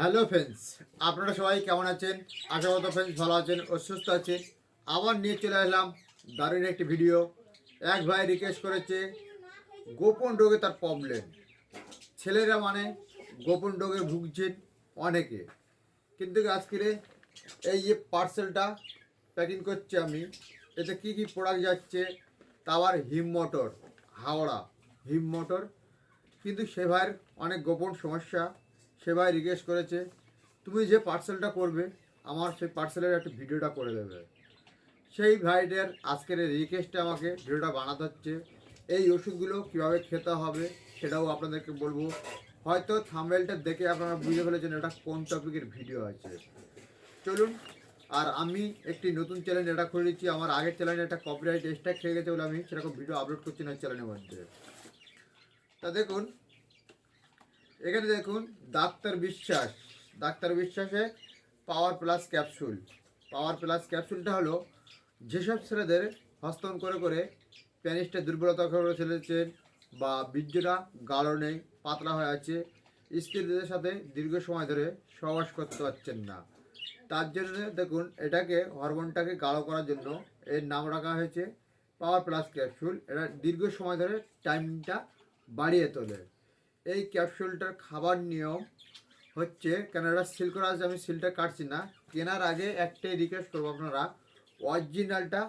Hello friends, আপনারা সবাই কেমন আছেন? আশা কত ফ্রেন্ডস ভালো আছেন ও সুস্থ আছেন। আবার নিয়ে চলে এলাম দারুণ একটি ভিডিও এক ভাই রিকোয়েস্ট করেছে, গোপন রোগে তার প্রবলেম ছেলেরা মানে গোপন রোগে ভুগছেন অনেকে। কিন্তু আজকের এই যে পার্সেলটা প্যাকিং করছি আমি, এতে কি কি প্রোডাক্ট যাচ্ছে? তা আবার হিম মোটর, হাওড়া হিম মোটর। কিন্তু সে ভাইয়ের অনেক গোপন সমস্যা। সে ভাই রিকোয়েস্ট করেছে, তুমি যে পার্সেলটা করবে, আমার সেই পার্সেলের একটা ভিডিওটা করে দেবে। সেই ভাইদের আজকের এই রিকোয়েস্টে আমাকে ভিডিওটা বানাতে হচ্ছে। এই ওষুধগুলো কীভাবে খেতে হবে সেটাও আপনাদেরকে বলব। হয়তো থাম্বেলটা দেখে আপনারা বুঝে ফেলেছেন এটা কোন টপিকের ভিডিও আছে। চলুন, আর আমি একটি নতুন চ্যানেল এটা খুলে দিচ্ছি। আমার আগের চ্যানেলে একটা কপিরাইট স্ট্রাইক খেয়ে গেছে বলে আমি সেরকম ভিডিও আপলোড করছি না চ্যানেলের মধ্যে। তা দেখুন এখানে দেখুন, ডাক্তার বিশ্বাস। ডাক্তার বিশ্বাসে power plus capsule power plus ক্যাপসুলটা হলো যেসব ছেলেদের হস্তন করে করে প্যানিসটা দুর্বলতা করে ফেলেছেন বা বীর্যটা গাঢ় নেই, পাতলা হয়ে আছে, স্ত্রীদের সাথে দীর্ঘ সময় ধরে সহবাস করতে পারছেন না। তার জন্য দেখুন, এটাকে, হরমোনটাকে গাঢ় করার জন্য এর নাম রাখা হয়েছে পাওয়ার প্লাস ক্যাপসুল এটা দীর্ঘ সময় ধরে টাইমটা বাড়িয়ে তোলে। এই ক্যাপসুলটার খাবার নিয়ম হচ্ছে কেন এটা সিল করা আছে আমি সিলটা কাটছি না, কেনার আগে একটাই রিকোয়েস্ট করব আপনারা অরিজিনালটা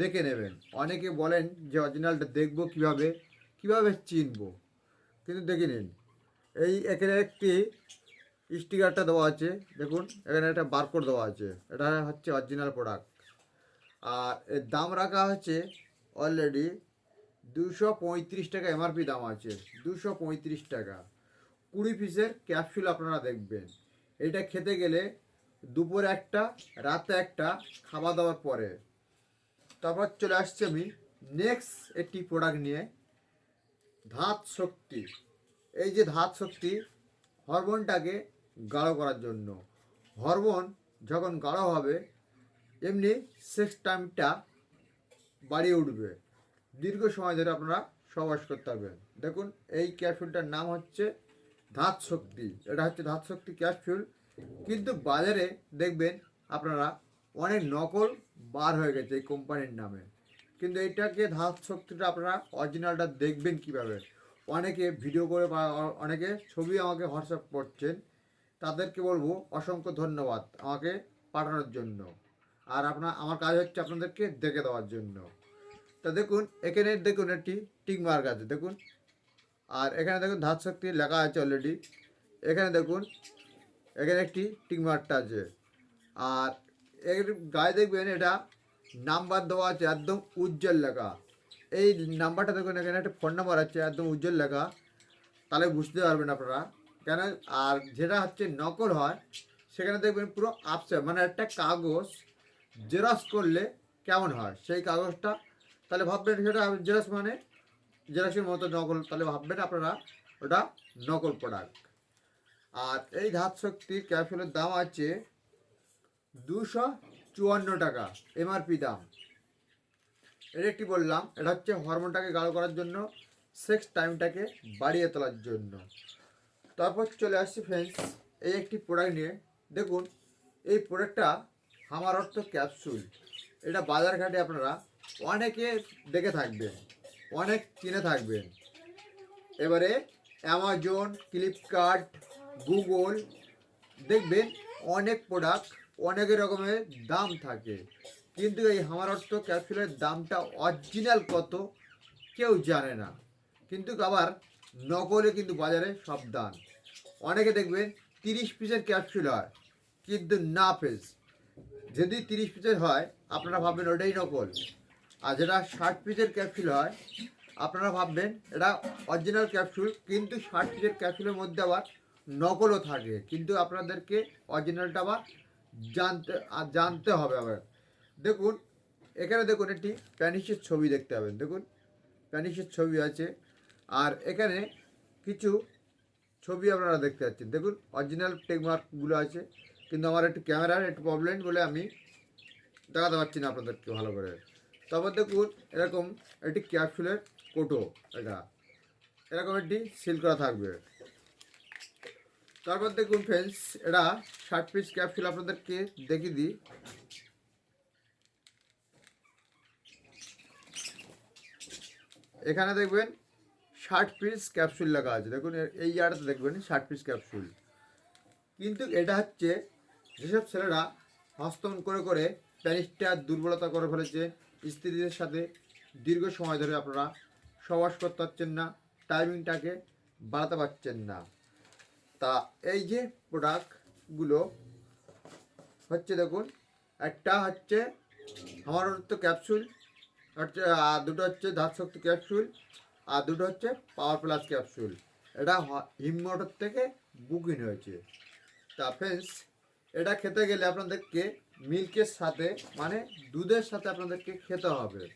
দেখে নেবেন। অনেকে বলেন যে অরিজিনালটা দেখব কীভাবে কীভাবে চিনবো, কিন্তু দেখে নিন। এই এখানে একটি স্টিকারটা দেওয়া আছে, দেখুন, এখানে একটা বারকোড দেওয়া আছে, এটা হচ্ছে অরিজিনাল প্রোডাক্ট আর এর দাম রাখা হচ্ছে অলরেডি দুশো পঁয়ত্রিশ টাকা এমআরপি দাম আছে। দুশো পঁয়ত্রিশ টাকা। কুড়ি পিসের ক্যাপসুল আপনারা দেখবেন। এটা খেতে গেলে দুপুর একটা, রাতে একটা, খাওয়া দাওয়ার পরে। তারপর চলে আসছি আমি নেক্সট একটি প্রোডাক্ট নিয়ে। ধাত শক্তি। এই যে ধাত শক্তি, হরমোনটাকে গাঢ় করার জন্য। হরমোন যখন গাঢ় হবে, এমনি সেক্স টাইমটা বাড়িয়ে উঠবে। দীর্ঘ সময় ধরে আপনারা সহবাস করতে পারবেন দেখুন, এই ক্যাপসুলটার নাম হচ্ছে ধাত শক্তি। এটা হচ্ছে ধাত শক্তি ক্যাপসুল কিন্তু বাজারে দেখবেন আপনারা অনেক নকল বার হয়ে গেছে এই কোম্পানির নামে। কিন্তু এইটাকে ধাত শক্তিটা আপনারা অরিজিনালটা দেখবেন কীভাবে? অনেকে ভিডিও করে বা অনেকে ছবি আমাকে হোয়াটসঅ্যাপ করছেন। তাদেরকে বলব, অসংখ্য ধন্যবাদ আমাকে পাঠানোর জন্য। আর আপনার, আমার কাজ হচ্ছে আপনাদেরকে দেখে দেওয়ার জন্য। তা দেখুন, এখানে দেখুন একটি টিক মার্ক আছে, দেখুন। আর এখানে দেখুন ধাত শক্তি লেখা আছে অলরেডি এখানে দেখুন, এখানে একটি টিক মার্কটা আছে। আর এর গায়ে দেখবেন এটা নাম্বার দেওয়া আছে, একদম উজ্জ্বল লেখা। এই নাম্বারটা দেখুন, এখানে একটা ফোন নাম্বার আছে, একদম উজ্জ্বল লেখা। তাহলে বুঝতে পারবেন আপনারা। কেন? আর যেটা হচ্ছে নকল হয়, সেখানে দেখবেন পুরো আপসে মানে একটা কাগজ জেরক্স করলে কেমন হয়? সেই কাগজটা তাহলে ভাববেন সেটা জেরক্স মানে জেরক্সের মতো নকল, তাহলে ভাববেন আপনারা ওটা নকল প্রোডাক্ট আর এই ধাত শক্তির ক্যাপসুলের দাম আছে দুশো চুয়ান্ন টাকা এমআরপি দাম। এটা একটি বললাম, এটা হচ্ছে হরমোনটাকে গাঢ় করার জন্য সেক্স টাইমটাকে বাড়িয়ে তোলার জন্য। তারপর চলে আসছি ফ্রেন্ডস এই একটি প্রোডাক্ট নিয়ে। দেখুন, এই প্রোডাক্টটা আমার অর্থ ক্যাপসুল এটা বাজার ঘাটে আপনারা অনেকে দেখে থাকবেন, অনেক কিনে থাকবেন। এবারে অ্যামাজন ফ্লিপকার্ট গুগল দেখবেন অনেক প্রোডাক্ট অনেক রকমের দাম থাকে। কিন্তু এই আমার অর্থ ক্যাপসুলের দামটা অরিজিনাল কত, কেউ জানে না। কিন্তু আবার নকলে কিন্তু বাজারে সব দাম। অনেকে দেখবেন তিরিশ পিসের ক্যাপসুল হয়, কিন্তু না পিস যদি তিরিশ পিসের হয়, আপনারা ভাববেন ওটাই নকল। আর যেটা ষাট পিসের ক্যাপসুল হয়, আপনারা ভাববেন, এটা অরিজিনাল ক্যাপসুল কিন্তু ষাট পিসের ক্যাপসুলের মধ্যে আবার নকলও থাকে। কিন্তু আপনাদেরকে অরিজিনালটা আবার জানতে জানতে হবে আবার। দেখুন, এখানে দেখুন একটি প্যানিসের ছবি দেখতে পাবেন। দেখুন প্যানিসের ছবি আছে। আর এখানে কিছু ছবি আপনারা দেখতে পাচ্ছেন। দেখুন অরিজিনাল টেকমার্কগুলো আছে। কিন্তু আমার একটু ক্যামেরার একটু প্রবলেম বলে আমি দেখাতে পারছি না আপনাদেরকে ভালো করে। তারপর দেখুন, এরকম একটি ক্যাপসুলের কোটো এটা। এরকম একটি সিল করা থাকবে। তারপর দেখুন ফ্রেন্ডস এটা ষাট পিস ক্যাপসুল আপনাদেরকে দেখিয়ে দিই। এখানে দেখবেন ষাট পিস ক্যাপসুল লেখা আছে। দেখুন এই জায়গাটাতে দেখবেন ষাট পিস ক্যাপসুল কিন্তু এটা হচ্ছে, যেসব ছেলেরা হস্তমন করে করে প্যানিসটা দুর্বলতা করে ফেলেছে স্ত্রীদের সাথে দীর্ঘ সময় ধরে আপনারা সবাস করতে পারছেন না টাইমিংটাকে বাড়াতে পারছেন না। তা এই যে প্রোডাক্টগুলো হচ্ছে দেখুন, একটা হচ্ছে আমার তো ক্যাপসুল হচ্ছে, আর দুটো হচ্ছে শক্তি ক্যাপসুল আর দুটো হচ্ছে পাওয়ার প্লাস ক্যাপসুল এটা হিমমোটর থেকে বুকিং হয়েছে। তা ফ্রেন্ডস এটা খেতে গেলে আপনাদেরকে মিল্কের সাথে মানে দুধের সাথে আপনাদেরকে খেতে হবে।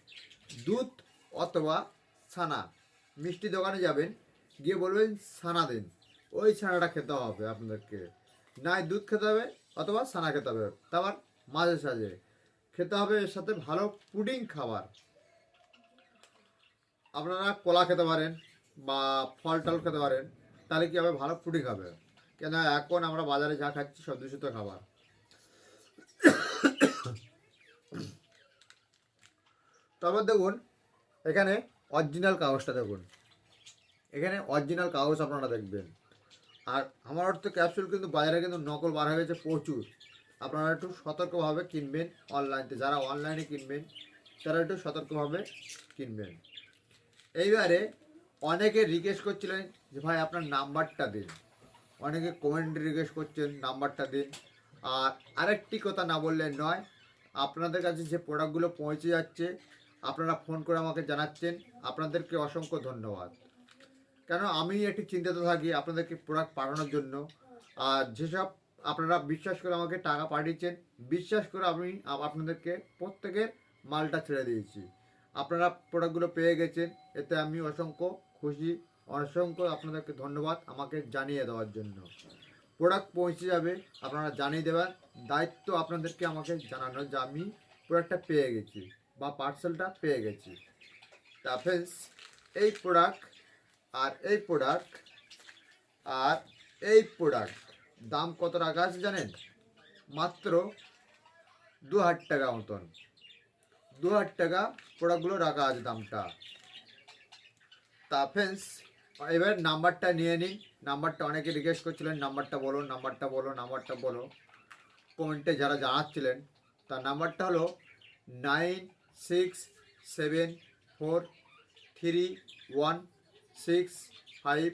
দুধ অথবা ছানা। মিষ্টি দোকানে যাবেন, গিয়ে বলবেন ছানা দিন। ওই ছানাটা খেতে হবে আপনাদেরকে। নাই দুধ খেতে হবে অথবা ছানা খেতে হবে। তারপর মাঝে সাঝে। খেতে হবে এর সাথে ভালো পুডিং খাবার। আপনারা কলা খেতে পারেন বা ফল টল খেতে পারেন, তাহলে কি হবে? ভালো পুডিং হবে। কেন এখন আমরা বাজারে যা খাচ্ছি সব দূষিত খাবার। তারপর দেখুন, এখানে অরিজিনাল কাগজটা দেখুন। এখানে অরিজিনাল কাগজ আপনারা দেখবেন। আর আমার অর্থ ক্যাপসুল কিন্তু বাজারে কিন্তু নকল বার হয়ে গেছে প্রচুর। আপনারা একটু সতর্কভাবে কিনবেন অনলাইনতে যারা অনলাইনে কিনবেন, তারা একটু সতর্কভাবে কিনবেন। এইবারে অনেকে রিকোয়েস্ট করছিলেন যে, ভাই, আপনার নাম্বারটা দিন। অনেকে কমেন্ট রিকোয়েস্ট করছেন, নাম্বারটা দিন। আর আরেকটি কথা না বললে নয় আপনাদের কাছে যে প্রোডাক্টগুলো পৌঁছে যাচ্ছে, আপনারা ফোন করে আমাকে জানাচ্ছেন। আপনাদেরকে অসংখ্য ধন্যবাদ। কেন? আমি একটি চিন্তিত থাকি আপনাদেরকে প্রোডাক্ট পাঠানোর জন্য। আর যেসব আপনারা বিশ্বাস করে আমাকে টাকা পাঠিয়েছেন, বিশ্বাস করে আমি আপনাদেরকে প্রত্যেকের মালটা ছেড়ে দিয়েছি। আপনারা প্রোডাক্টগুলো পেয়ে গেছেন, এতে আমি অসংখ্য খুশি, অসংখ্য আপনাদেরকে ধন্যবাদ আমাকে জানিয়ে দেওয়ার জন্য। প্রোডাক্ট পৌঁছে যাবে, আপনারা জানিয়ে দেবেন দায়িত্ব আপনাদেরকে আমাকে জানানোর যে আমি প্রোডাক্টটা পেয়ে গেছি বা পার্সেলটা পেয়ে গেছি। তা ফ্রেন্ডস এই প্রোডাক্ট আর এই প্রোডাক্ট আর এই প্রোডাক্ট দাম কত টাকা আছে জানেন? মাত্র দু হাজার টাকা মতন। দু হাজার টাকা প্রোডাক্টগুলো রাখা আছে দামটা। তা ফ্রেন্ডস এবার নাম্বারটা নিয়ে নিন নাম্বারটা অনেকে রিকোয়েস্ট করছিলেন, নাম্বারটা বলো নাম্বারটা বলো নাম্বারটা বলো। কমেন্টে যারা জানাচ্ছিলেন, তার নাম্বারটা হলো nine six seven four three one six five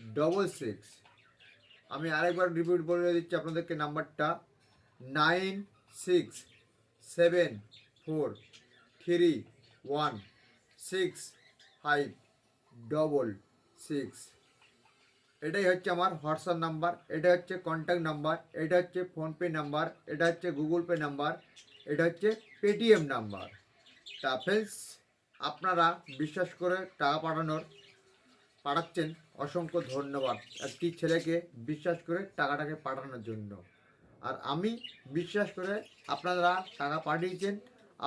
double six আমি আরেকবার রিপিট বলে দিচ্ছি আপনাদেরকে নাম্বারটা। Nine six seven four three one six five double six এটাই হচ্ছে আমার হোয়াটসঅ্যাপ নাম্বার, এটা হচ্ছে কন্ট্যাক্ট নাম্বার, এটা হচ্ছে ফোনপে নাম্বার, এটা হচ্ছে গুগল পে নাম্বার, এটা হচ্ছে পেটিএম নাম্বার। তা ফ্রেন্ডস আপনারা বিশ্বাস করে টাকা পাঠানোর, পাঠাচ্ছেন, অসংখ্য ধন্যবাদ একটি ছেলেকে বিশ্বাস করে টাকাটাকে পাঠানোর জন্য। আর আমি বিশ্বাস করে আপনারা টাকা পাঠিয়েছেন,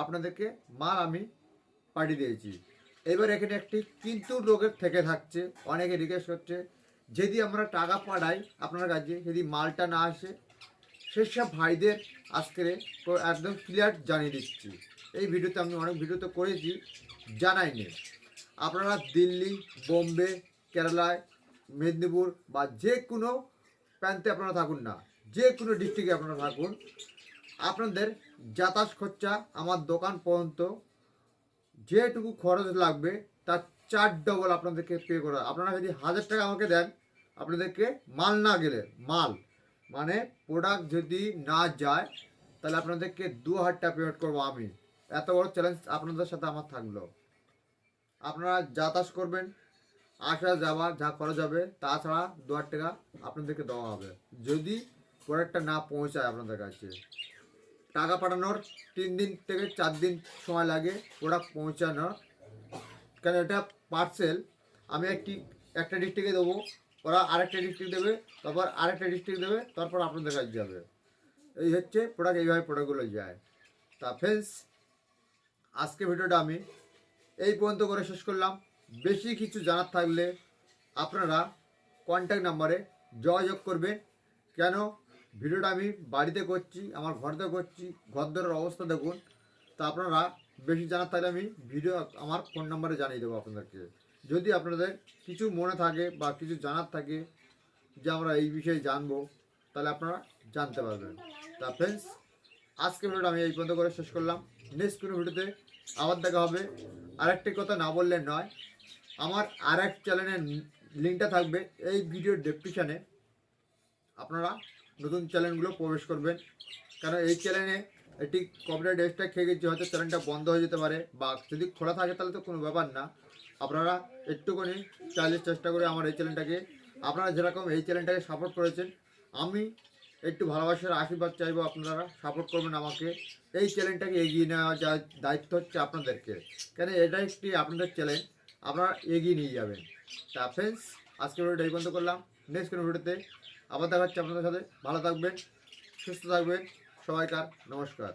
আপনাদেরকে মাল আমি পাঠিয়ে দিয়েছি। এবার এখানে একটি কিন্তু লোকের থেকে থাকছে, অনেকে রিকোয়েস্ট করছে, যদি আমরা টাকা পাঠাই আপনার কাছে, যদি মালটা না আসে? সেসব ভাইদের আজকে একদম ক্লিয়ার জানিয়ে দিচ্ছি। এই ভিডিওতে আমি অনেক ভিডিওতে করেছি জানাইনি আপনারা দিল্লি, বোম্বে, কেরালায়, মেদিনীপুর বা যে কোনো প্রান্তে আপনারা থাকুন না যে কোনো ডিস্ট্রিক্টে আপনারা থাকুন। আপনাদের যাতায়াত খরচা আমার দোকান পর্যন্ত যেটুকু খরচ লাগবে, তার চার ডবল আপনাদেরকে পে করা। আপনারা যদি হাজার টাকা আমাকে দেন, আপনাদেরকে মাল না গেলে, মাল মানে প্রোডাক্ট যদি না যায়, তাহলে আপনাদেরকে দু হাজার টাকা পেমেন্ট করব আমি। এত বড় চ্যালেঞ্জ আপনাদের সাথে আমার থাকল। আপনারা যাতায়াত করবেন, আসা যাওয়া, যা খরচ হবে, তাছাড়া দু হাজার টাকা আপনাদেরকে দেওয়া হবে। যদি প্রোডাক্টটা না পৌঁছায় আপনাদের কাছে। টাকা পাঠানোর তিন দিন থেকে চার দিন সময় লাগে প্রোডাক্ট পৌঁছানোর। কারণ এটা পার্সেল আমি একটি, একটা ডিস্ট্রিক্টে দেবো, ওরা আরেকটা ডিস্ট্রিক্ট দেবে, তারপর আরেকটা ডিস্ট্রিক্ট দেবে, তারপর আপনাদের কাছে যাবে। এই হচ্ছে প্রোডাক্ট এইভাবে প্রোডাক্টগুলো যায়। তা ফ্রেন্ডস আজকে ভিডিওটা আমি এই পর্যন্ত করে শেষ করলাম। বেশি কিছু জানার থাকলে আপনারা কন্ট্যাক্ট নাম্বারে যোগাযোগ করবেন। কেন? ভিডিওটা আমি বাড়িতে করছি, আমার ঘরতে করছি, ঘরদরের অবস্থা দেখুন। তা আপনারা বেশি জানার থাকলে আমি ভিডিও, আমার ফোন নাম্বারে জানিয়ে দেবো আপনাদেরকে। যদি আপনাদের কিছু মনে থাকে বা কিছু জানার থাকে যে আমরা এই বিষয়ে জানব, তাহলে আপনারা জানতে পারবেন। তা ফ্রেন্ডস আজকে ভিডিওটা আমি এই পর্যন্ত করে শেষ করলাম। নেক্সট কোনো ভিডিওতে আবার দেখা হবে। আরেকটি কথা না বললে নয়, আমার আর এক চ্যানেলের লিঙ্কটা থাকবে এই ভিডিওর ডেসক্রিপশানে আপনারা নতুন চ্যানেলগুলো প্রবেশ করবেন। কারণ এই চ্যানেলে একটি কপিরাইট এক্সট্রা খেয়ে গেছে, হয়তো চ্যানেলটা বন্ধ হয়ে যেতে পারে বা যদি খোলা থাকে তাহলে তো কোনো ব্যাপার না। আপনারা একটুখানি চাইলে চেষ্টা করে আমার এই চ্যানেলটাকে, আপনারা যেরকম এই চ্যানেলটাকে সাপোর্ট করেছেন, আমি একটু ভালোবাসার আশীর্বাদ চাইব আপনারা সাপোর্ট করবেন আমাকে। এই চ্যানেলটাকে এগিয়ে নেওয়া যা দায়িত্ব হচ্ছে আপনাদেরকে। কেন এটা একটি আপনাদের চ্যানেল, আপনারা এগিয়ে নিয়ে যাবেন। তা ফ্রেন্ডস আজকে ভিডিওটা এই বন্ধ করলাম। নেক্সট কোনো ভিডিওতে আবার দেখা হচ্ছে আপনাদের সাথে। ভালো থাকবেন সুস্থ থাকবেন। সবাইকার নমস্কার।